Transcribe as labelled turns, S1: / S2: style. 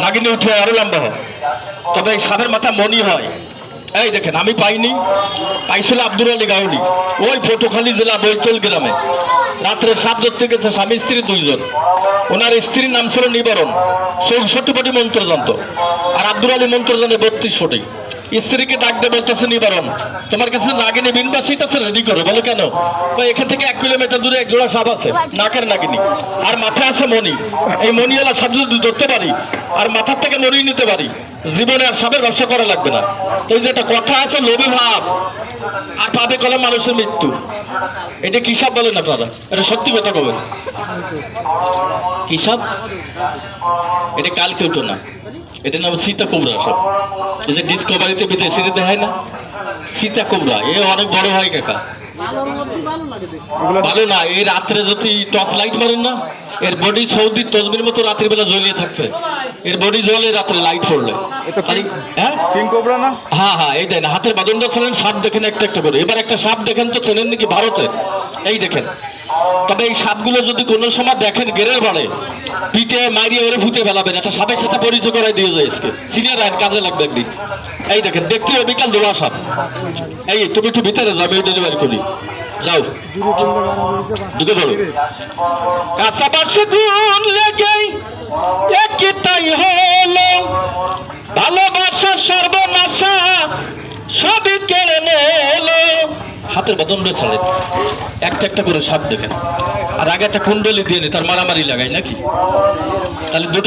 S1: নাগিনে উঠে আরও লম্বা হয়। তবে এই সাপের মাথা মনি হয়। এই দেখেন, আমি পাইনি। পাইছিল আব্দুল আলী গাউনি। ওই পটুখালী জেলা বৈতল গ্রামে। রাত্রে সাপ ধরতে গেছে স্বামী, স্ত্রী দুইজন। ওনার স্ত্রীর নাম ছিল নিবারণ। চৌষট্টি কোটি মন্ত্র আর আব্দুল আলী মন্ত্র বত্রিশ কোটি স্ত্রীকে ডাক দিয়ে বলতেছে নিবারণ তোমার কাছে নাগিনী বিনবা সিট আছে রেডি করো, বলো কেন? এখান থেকে এক কিলোমিটার দূরে এক জোড়া সাপ আছে নাকের নাগিনী। আর মাথায় আছে মণি। এই মণিওয়ালা সাপ যদি ধরতে পারি, আর মাথার থেকে মণি নিতে পারি, জীবনে আর সাপের ব্যবসা করা লাগবে না। এই যে একটা কথা আছে, লোভী ভাব। আর পাবে কলে মানুষের মৃত্যু। এটা কি সাপ বলেন আপনারা? এটা সত্যি কথা কবেন কি সাপ? এটা কালকে উঠো না। এটা নাম সীতা কুমড়া সব। এই যে ডিসকভারিতে বিদেশিরে দেখায় না? সীতা কোবরা এ অনেক বড় হয় কাকা। ভালো না এই রাত্রে যদি টর্চ লাইট মারেন না এর বডি সৌদির তসবির মতো রাত্রির বেলা জ্বলিয়ে থাকবে। এর বডি জ্বলে রাত্রে লাইট পড়লে। হ্যাঁ?
S2: কিং কোবরা না?
S1: হ্যাঁ হ্যাঁ এই দেন হাতের বাদনটা ছিলেন সাপ দেখেন একটা একটা করে। এবার একটা সাপ দেখেন তো চেনেন নাকি ভারতে? এই দেখেন। তবে এই সাপগুলো যদি কোনো সময় দেখেন গেরের বাড়ে, পিঠে মারিয়ে ওরে ভূতে ফেলাবেন। একটা সাপের সাথে পরিচয় করাই দিয়ে যায় আজকে। সিনিয়র আইন কাজে লাগবে একদিন। এই দেখেন, দেখতে হবে বিকাল দোলা সাপ। এই, তুমি একটু ভিতরে যাবে ডেলিভারি করি। যাও। ঢুকে পড়ো। কাঁচা বাসে গুণ লেগে একটাই হলো ভালোবাসা সর্বনাশা সবই কেড়ে নিলো। হাতের বদন ছাড়ে একটা একটা করে সাপ দেখেন। আর আগে একটা কুণ্ডলি দিয়ে নি, তার মারামারি লাগাই নাকি? তাহলে দুটো